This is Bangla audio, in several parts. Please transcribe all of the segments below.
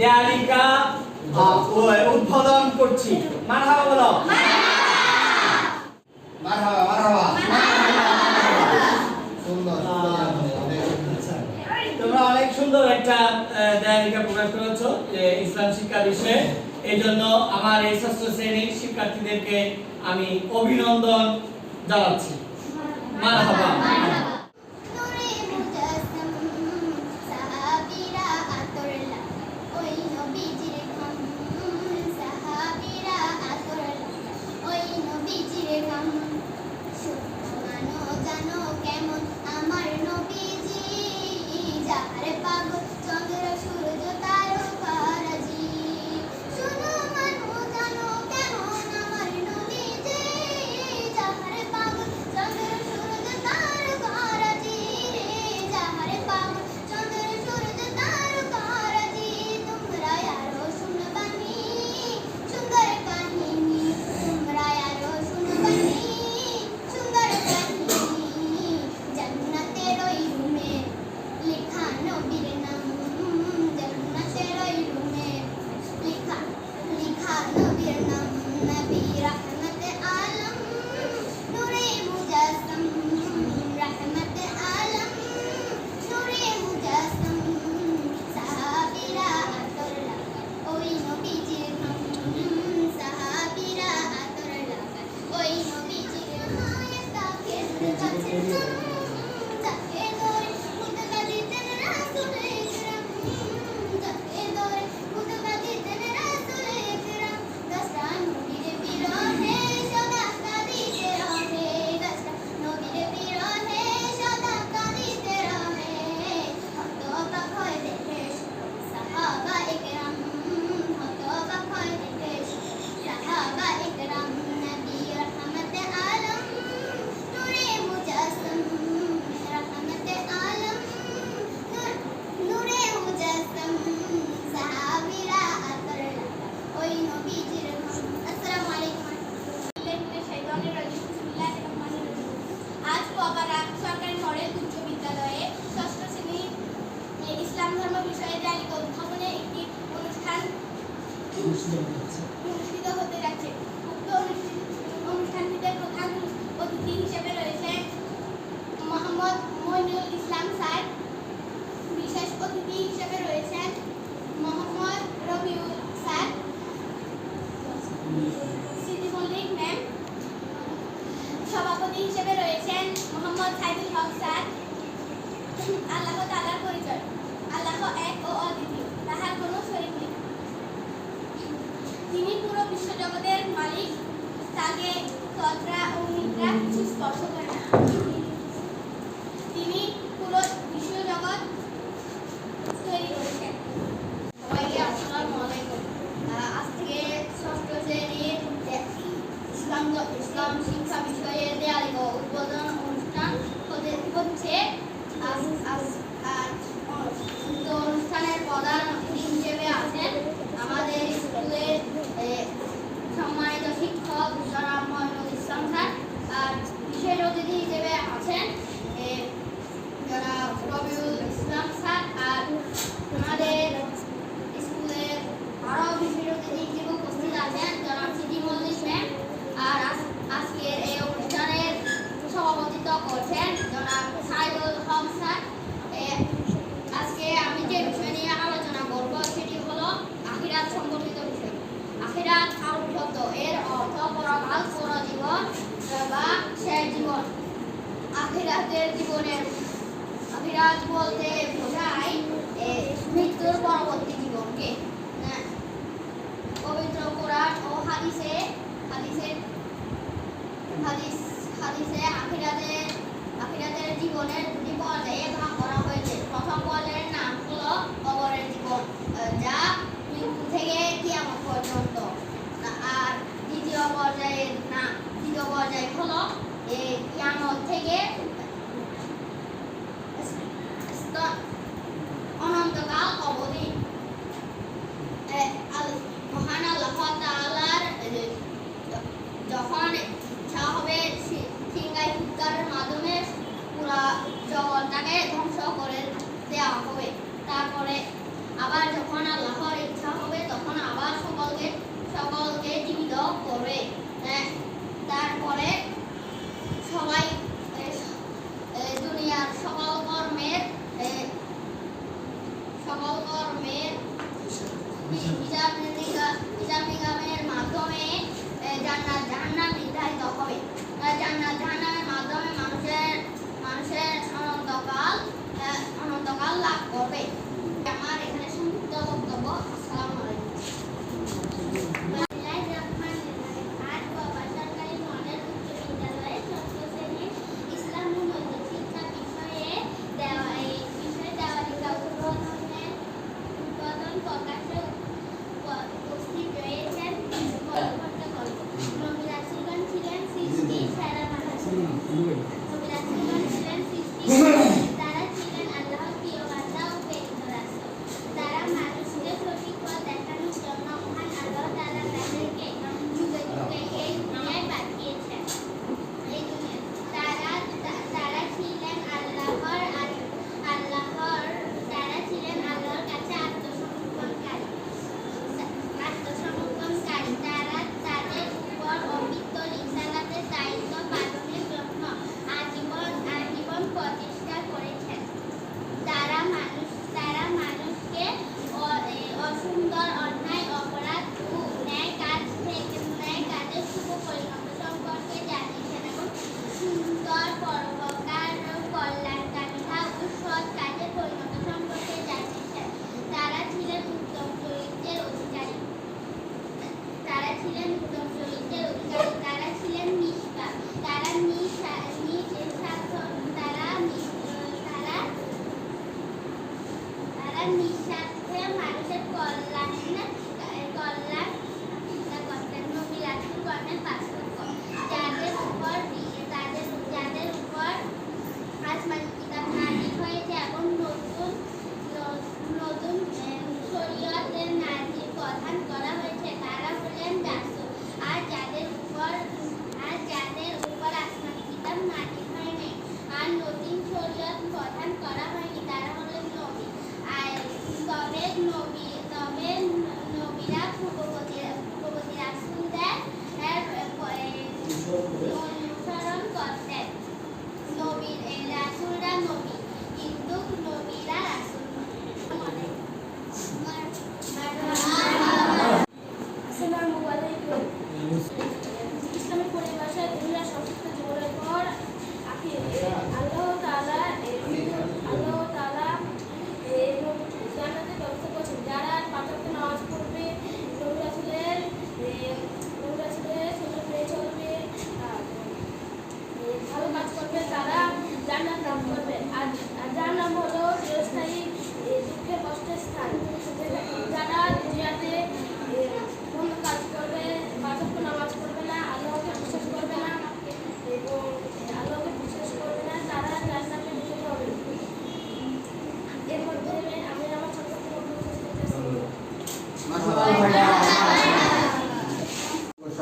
দেয়ালিকা উদ্বোধন করছি। মারহাবা বলো। তোমরা অনেক সুন্দর একটা দেয়ালিকা প্রকাশ করেছ যে ইসলাম শিক্ষা বিষয়ে এই জন্য আমার এই ষষ্ঠ শ্রেণির শিক্ষার্থীদেরকে আমি অভিনন্দন জানাচ্ছি। মারহাবা। বলতে বোঝায় মৃত্যুর পরবর্তী জীবনকে পবিত্র কোরআন ও হাদিসে হাদিসের হাদিস হাদিসে আখিরাতের আখিরাতের জীবনের দুটি পর্যায়ে ভাগ করা হয়েছে। প্রথম পর্যায়ের নাম হলো কবরের জীবন যা মৃত্যু থেকে কিয়ামত পর্যন্ত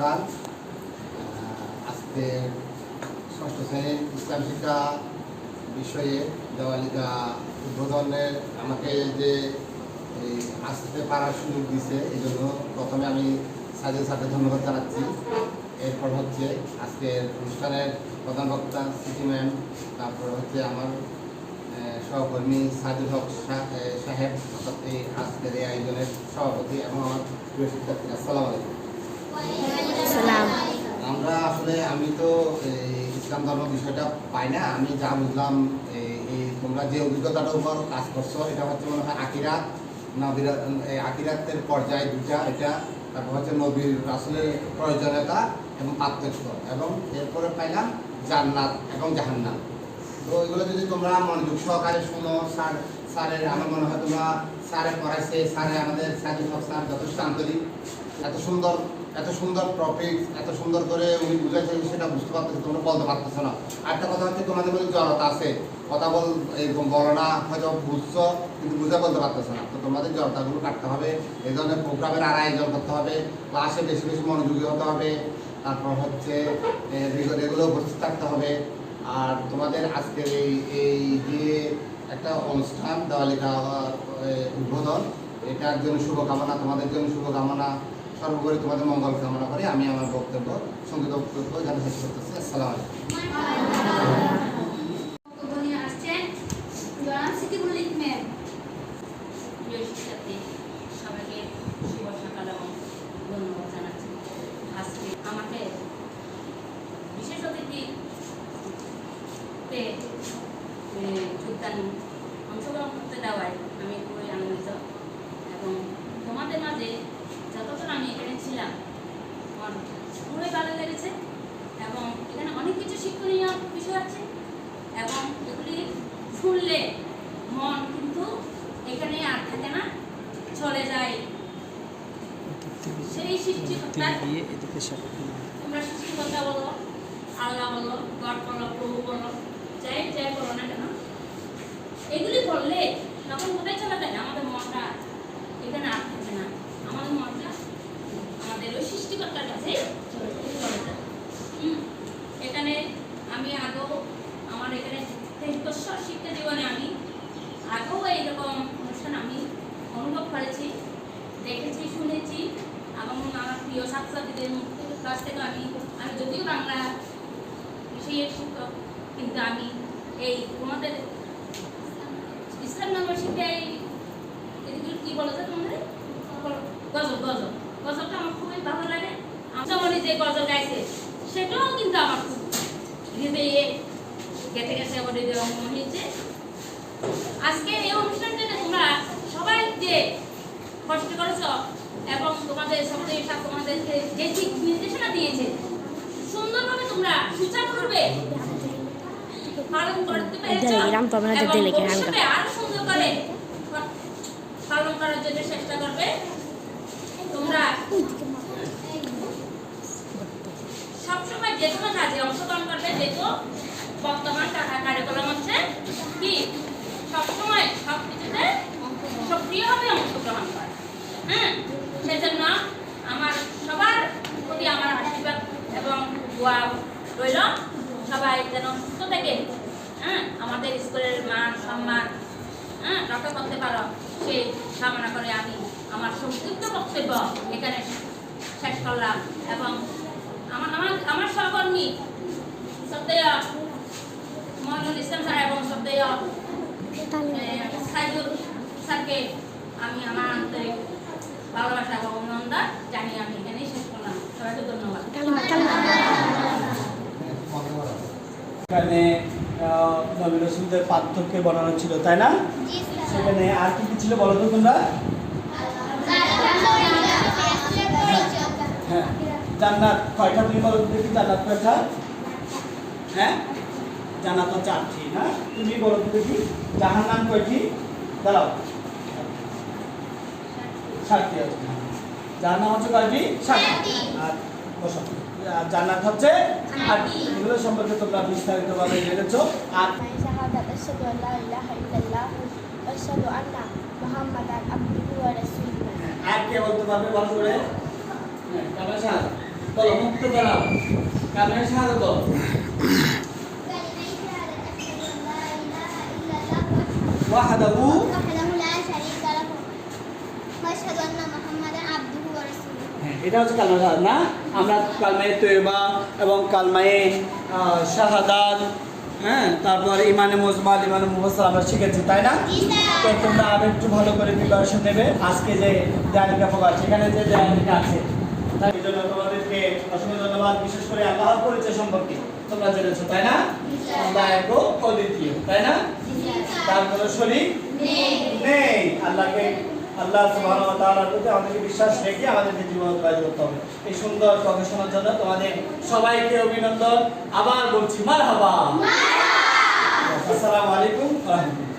সকাল আজকে ষষ্ঠ শ্রেণির ইসলাম শিক্ষা বিষয়ে দেওয়ালিকা উদ্বোধনের আমাকে যে আসতে পারার সুযোগ দিছে এই জন্য প্রথমে আমি সাজের সাথে ধন্যবাদ জানাচ্ছি। এরপর হচ্ছে আজকের অনুষ্ঠানের প্রধান বক্তা সিটি ম্যাম, তারপর হচ্ছে আমার সহকর্মী সাজুল হক সাহেব, অর্থাৎ এই আজকের এই আয়োজনের সভাপতি এবং আমার প্রিয় শিক্ষার্থী আসসালামু আলাইকুম। আমরা আসলে, আমি তো ইসলাম ধর্ম বিষয়টা পাই না। আমি যা বুঝলাম তোমরা যে অভিজ্ঞতাটার উপর কাজ করছ, এটা হচ্ছে মনে হয় আকিরাত নবীর আকিরাতের পর্যায় দুটা এটা, তারপর হচ্ছে নবীর রাসুলের প্রয়োজনীয়তা এবং পার্থক্য এবং এরপরে পাইলাম জান্নাত এবং জাহান্নাত তো এগুলো যদি তোমরা মনোযোগ সহকারে শুনো, স্যার, স্যারের, আমার মনে হয় তোমরা স্যারে পড়াইছে স্যারে আমাদের হক স্যার যথেষ্ট আন্তরিক, এত সুন্দর এত সুন্দর টপিক এত সুন্দর করে উনি বুঝাইছেন সেটা বুঝতে পারতেছে, তোমরা বলতে পারতেছো না। আরেকটা কথা হচ্ছে, তোমাদের মধ্যে জড়তা আছে। কথা বল, এরকম বলো না, হয়তো বুঝছ, কিন্তু বুঝে বলতে পারতেছো না। তো তোমাদের জড়তাগুলো কাটতে হবে, এই ধরনের প্রোগ্রামের আর আয়োজন করতে হবে ক্লাসে বেশি বেশি মনোযোগী হতে হবে। তারপর হচ্ছে রেগুলার উপস্থিত থাকতে হবে। আর তোমাদের আজকের এই এই যে একটা অনুষ্ঠান দেওয়ালিকা উদ্বোধন, এটার জন্য শুভকামনা, তোমাদের জন্য শুভকামনা। সর্বোপরি তোমাদের মঙ্গল কামনা করে আমি আমার বক্তব্য, সংগীত বক্তব্য এখানে শেষ করতেছি। আসসালামু আমাকে বিশেষ অতিথিতে যোগদান অংশগ্রহণ করতে দেওয়ায় আমি খুবই আনন্দিত এবং তোমাদের মাঝে যতক্ষণ আমি এখানে ছিলাম আমার খুবই ভালো লেগেছে এবং এখানে অনেক কিছু শিক্ষণীয় বিষয় আছে এবং এগুলি শুনলে মন কিন্তু এখানে আর থাকে না চলে যায়। সেই সৃষ্টিকর্তা তোমরা সৃষ্টিকর্তা বলো আল্লাহ বলো গড বলো প্রভু বলো যাই যাই বলো না কেন এগুলি বললে তখন কোথায় চলে যায় আমাদের মনটা এখানে আর থাকে না আমাদের মনটা ওই সৃষ্টিকর্তার কাছে এখানে আমি আগেও আমার এখানে শিক্ষা জীবনে আমি আগেও এইরকম অনুষ্ঠান আমি অনুভব করেছি দেখেছি শুনেছি এবং আমার প্রিয় ছাত্রছাত্রীদের কাছ থেকে আমি আমি যদিও বাংলা বিষয়ের শিক্ষক কিন্তু আমি এই তোমাদের ইসলাম নম্বর শিক্ষায় এগুলো কি বলা যায় তোমাদের গজল গজল। গজলটা আমার খুবই ভালো লাগে। আমার যে গজল গাইছে সেটাও কিন্তু আমার খুব হৃদয়ে গেতে গেছে আমার হৃদয়ে অঙ্গন হয়েছে আজকে এই অনুষ্ঠানটাতে তোমরা সবাই যে কষ্ট করেছ এবং তোমাদের সবাই তোমাদেরকে যে দিক নির্দেশনা দিয়েছে সুন্দরভাবে তোমরা সুচারুরূপে পালন করতে পেরেছ এবং ভবিষ্যতে আরও সুন্দর করে পালন করার জন্য চেষ্টা করবে তোমরা সবসময় যে কোনো কাজে অংশগ্রহণ করবে, যেহেতু বর্তমান কার্যক্রম হচ্ছে কি? সবসময় সব কিছুতে সক্রিয়ভাবে অংশগ্রহণ করে। হ্যাঁ সেজন্য আমার সবার প্রতি আমার আশীর্বাদ এবং দোয়া রইল। সবাই যেন সুস্থ থেকে হ্যাঁ আমাদের স্কুলের মান সম্মান হ্যাঁ রক্ষা করতে পারো, সেই কামনা করে আমি আমার সংক্ষিপ্ত বক্তব্য এখানে শেষ করলাম এবং আমার আমার আমার সহকর্মী শ্রদ্ধেয় মহিনুল ইসলাম স্যার এবং শ্রদ্ধেয় সাইদুল স্যারকে আমি আমার আন্তরিক ভালোবাসা এবং অভিনন্দন জানিয়ে আমি এখানেই শেষ করলাম সবাইকে ধন্যবাদ এখানে আহ, নবী রসুলদের পার্থক্য বর্ণনা ছিল তাই না সেখানে আর কি কি ছিল বলো তো তোমরা হ্যাঁ জান্নাত কয়টা তুমি বলো দেখি জান্নাত কয়টা? হ্যাঁ? জান্নাত চারটি না? তুমি বলো দেখি জাহান নাম কয়টি? দাঁড়াও। ষাটটি আছে। যার নাম হচ্ছে কয়টি? ষাটটি আর বসো। আর জান্নাত হচ্ছে আটটি। এগুলো সম্পর্কে তোমরা বিস্তারিতভাবে জেনেছ। আর হ্যাঁ, আর কে বলতে পারবে ভালো করে বলো মুক্ত বলো। ওয়াহাদাহু। হ্যাঁ, এটা হচ্ছে কালমা শাহাদ না? আমরা কালমায়ে তৈবা এবং কালমায়ে শাহাদাত হ্যাঁ? তারপর ইমানে মুজমাল ইমানে মুফাসসাল আমরা শিখেছি তাই না? তো তোমরা আরও একটু ভালো করে প্রিপারেশন নেবে। আজকে যে দেয়ালিকা প্রকাশ এখানে যে দেয়ালিকা আছে তাই জন্য তোমাদেরকে অসংখ্য ধন্যবাদ বিশেষ করে আল্লাহর পরিচয় সম্পর্কে। তোমরা জেনেছো তাই না? আল্লাহ এক অদ্বিতীয় তাই না? তার কোনো শরীর নেই। আল্লাহকে আল্লাহ সুবহানাহু ওয়া তাআলার প্রতি আমাদেরকে বিশ্বাস রেখে আমাদেরকে জীবন অতিবাহিত করতে হবে। এই সুন্দর কথা শোনার জন্য তোমাদের সবাইকে অভিনন্দন। আবার বলছি মারহাবা। আসসালামু আলাইকুম রাহমাতুল্লাহ।